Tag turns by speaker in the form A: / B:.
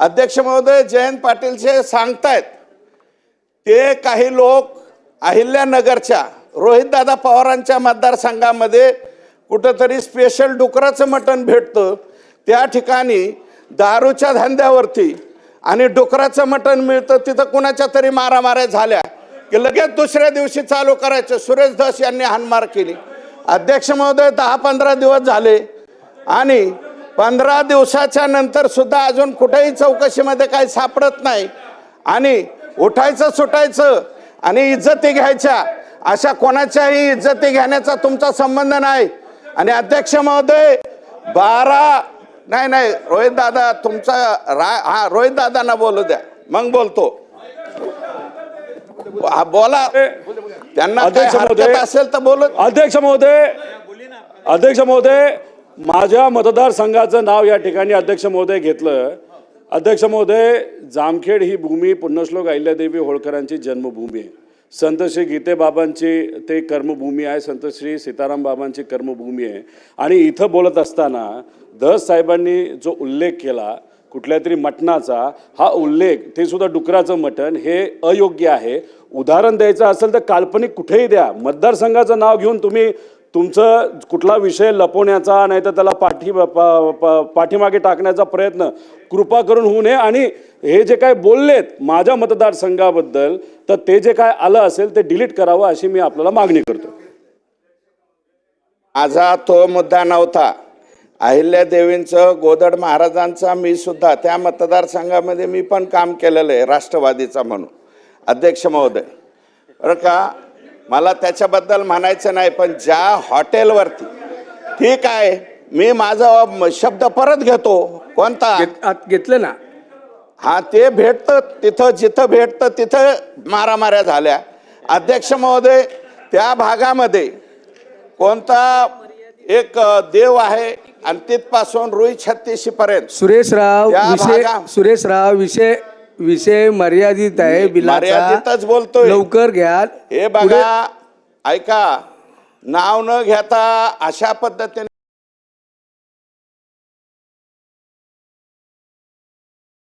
A: अध्यक्ष महोदय जयंत पाटील जे सांगतायत ते काही लोक अहिल्यानगरच्या रोहितदादा पवारांच्या मतदारसंघामध्ये कुठंतरी स्पेशल डुकराचं मटण भेटतं. त्या ठिकाणी दारूच्या धंद्यावरती आणि डुकराचं मटण मिळतं तिथं कुणाच्या तरी मारामाऱ्या झाल्या की लगेच दुसऱ्या दिवशी चालू करायचं. सुरेश धस यांनी हानमार केली. अध्यक्ष महोदय दहा पंधरा दिवस झाले आणि पंधरा दिवसाच्या नंतर सुद्धा अजून कुठेही चौकशीमध्ये काही सापडत नाही. आणि उठायचं सुटायचं आणि इज्जती घ्यायच्या अशा कोणाच्याही इज्जती घेण्याचा तुमचा संबंध नाही. आणि अध्यक्ष महोदय बारा नाही नाही रोहित दादा तुमचा रा हा रोहित दादांना बोलू द्या. मग बोलतो. हा, बोला. त्यांना
B: अध्यक्ष महोदय
A: असेल तर बोलू.
B: अध्यक्ष महोदय अध्यक्ष महोदय माझ्या मतदारसंघाचं नाव या ठिकाणी अध्यक्ष महोदय घेतलं. अध्यक्ष महोदय जामखेड ही भूमी पुण्यश्लोक अहिल्यादेवी होळकरांची जन्मभूमी आहे. संत श्री गीतेबाबांची ते कर्मभूमी आहे संत श्री सीताराम बाबांची कर्मभूमी आहे. आणि इथं बोलत असताना दस साहेबांनी जो उल्लेख केला कुठल्या तरी मटणाचा हा उल्लेख ते सुद्धा डुकराचं मटण हे अयोग्य आहे. उदाहरण द्यायचं असेल तर काल्पनिक कुठेही द्या. मतदारसंघाचं नाव घेऊन तुम्ही तुमचं कुठला विषय लपवण्याचा नाही तर त्याला पाठी प- प- पाठीमागे टाकण्याचा प्रयत्न कृपा करून होऊ नये. आणि हे जे काय बोललेत माझ्या मतदारसंघाबद्दल तर ते जे काय आलं असेल ते डिलीट करावं अशी मी आपल्याला मागणी करतो.
A: माझा तो मुद्दा नव्हता. अहिल्या देवींचं गोदड महाराजांचा मी सुद्धा त्या मतदारसंघामध्ये मी पण काम केलेलं आहे राष्ट्रवादीचा म्हणून. अध्यक्ष महोदय. बरं का? मला त्याच्याबद्दल म्हणायचं नाही पण ज्या हॉटेलवरती ठीक आहे मी माझा शब्द परत घेतो. कोणता?
C: घेतलं ना.
A: हा ते भेटतं तिथं जिथं भेटतं तिथं मारामाऱ्या झाल्या. अध्यक्ष महोदय त्या भागामध्ये कोणता एक देव आहे आणि तिथपासून रुई छत्तीशी पर्यंत
C: सुरेशराव सुरेशराव विषय विषय मर्यादित आहे
A: मर्यादितच
C: बिलाचा.
A: बोलतोय.
C: लवकर घ्या.
A: हे बघा ऐका. नाव न घेता अशा पद्धतीने